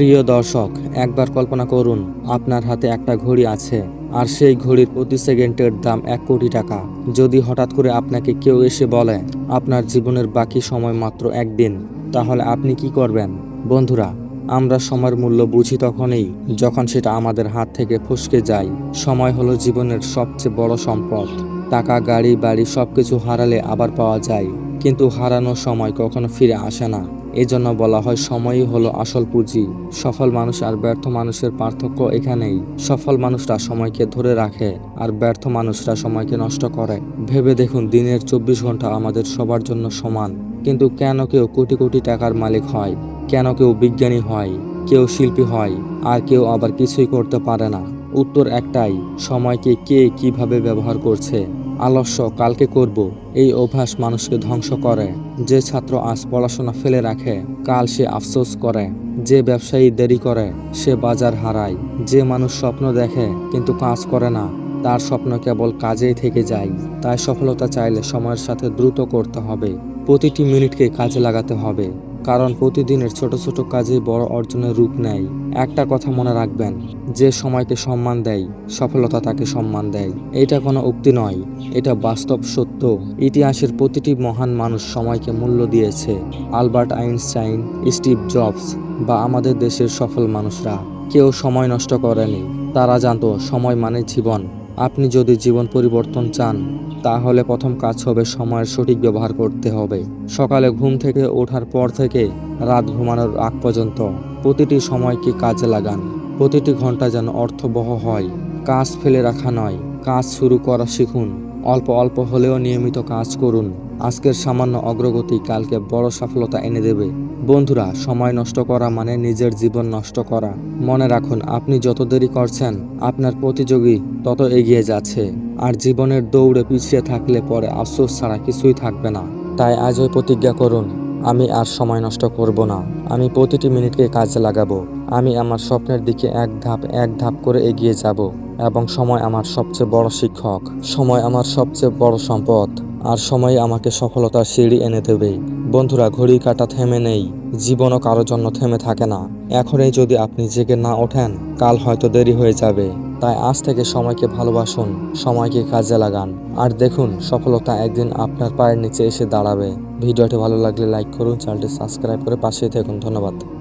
প্রিয় দর্শক, একবার কল্পনা করুন, আপনার হাতে একটা ঘড়ি আছে, আর সেই ঘড়ির প্রতি সেকেন্ডের দাম এক কোটি টাকা। যদি হঠাৎ করে আপনাকে কেউ এসে বলে, আপনার জীবনের বাকি সময় মাত্র একদিন তাহলে আপনি কি করবেন? বন্ধুরা, আমরা সময়ের মূল্য বুঝি তখনই, যখন সেটা আমাদের হাত থেকে ফসকে যায়। সময় হলো জীবনের সবচেয়ে বড় সম্পদ। টাকা, গাড়ি, বাড়ি সবকিছু হারালে আবার পাওয়া যায়। কিন্তু হারানোর সময় কখনো ফিরে আসে না। এজন্য বলা হয় সময়ই হলো আসল পুঁজি। সফল মানুষ আর ব্যর্থ মানুষের পার্থক্য এখানেই। সফল মানুষরা সময়কে ধরে রাখে আর ব্যর্থ মানুষরা সময়কে নষ্ট করে। ভেবে দেখুন, দিনের চব্বিশ ঘণ্টা আমাদের সবার জন্য সমান। কিন্তু কেন কেউ কোটি কোটি টাকার মালিক হয়? কেন কেউ বিজ্ঞানী হয়? কেউ শিল্পী হয়? আর কেউ আবার কিছুই করতে পারে না। উত্তর একটাই, সময়কে কে কীভাবে ব্যবহার করছে? আলস্য কালকে করব। এই অভ্যাস মানুষকে ধ্বংস করে। যে ছাত্র আজ পড়াশোনা ফেলে রাখে, কাল সে আফসোস করে। যে ব্যবসায়ী দেরি করে, সে বাজার হারায়। যে মানুষ স্বপ্ন দেখে, কিন্তু কাজ করে না, তার স্বপ্ন কেবল কাজেই থেকে যায়। তাই সফলতা চাইলে সময়ের সাথে দ্রুত করতে হবে। প্রতিটি মিনিটকে কাজে লাগাতে হবে। কারণ প্রতিদিনের ছোট ছোট কাজে বড় অর্জনের রূপ নেয়। একটা কথা মনে রাখবেন, যে সময়কে সম্মান দেয়, সফলতা তাকে সম্মান দেয়। এটা কোনো উক্তি নয়, এটা বাস্তব সত্য। ইতিহাসের প্রতিটি মহান মানুষ সময়কে মূল্য দিয়েছে। আলবার্ট আইনস্টাইন, স্টিভ জবস বা আমাদের দেশের সফল মানুষরা। কেউ সময় নষ্ট করেনি, তারা জানত সময় মানে জীবন। আপনি যদি জীবন পরিবর্তন চান, তাহলে প্রথম কাজ হবে সময়ের সঠিক ব্যবহার করতে হবে। সকালে ঘুম থেকে ওঠার পর থেকে রাত ঘুমানোর আগ পর্যন্ত প্রতিটি সময়কে কাজে লাগান। প্রতিটি ঘণ্টা যেন অর্থবহ হয়। কাজ ফেলে রাখা নয়, কাজ শুরু করা শিখুন। অল্প অল্প হলেও নিয়মিত কাজ করুন। আজকের সামান্য অগ্রগতি কালকে বড় সফলতা এনে দেবে। বন্ধুরা, সময় নষ্ট করা মানে নিজের জীবন নষ্ট করা। মনে রাখুন, আপনি যত দেরি করছেন, আপনার প্রতিযোগী তত এগিয়ে যাচ্ছে। আর জীবনের দৌড়ে পিছিয়ে থাকলে পরে আফসোস ছাড়া কিছুই থাকবে না। তাই আজই প্রতিজ্ঞা করুন আমি আর সময় নষ্ট করব না। আমি প্রতিটি মিনিটকে কাজে লাগাবো। আমি আমার স্বপ্নের দিকে এক ধাপ এক ধাপ করে এগিয়ে যাব এবং সময় আমার সবচেয়ে বড় শিক্ষক। সময় আমার সবচেয়ে বড় সম্পদ। আর সময় আমাকে সফলতার সিঁড়ি এনে দেবে। বন্ধুরা ঘড়ি কাটা থেমে নেই। জীবনও কারোর জন্য থেমে থাকে না। এখনই যদি আপনি জেগে না ওঠেন, কাল হয়তো দেরি হয়ে যাবে। তাই আজ থেকে সময়কে ভালোবাসুন, সময়কে কাজে লাগান। আর দেখুন, সফলতা একদিন আপনার পায়ের নিচে এসে দাঁড়াবে। ভিডিওটি ভালো লাগলে লাইক করুন, চ্যানেলটি সাবস্ক্রাইব করে পাশেই থাকুন। ধন্যবাদ।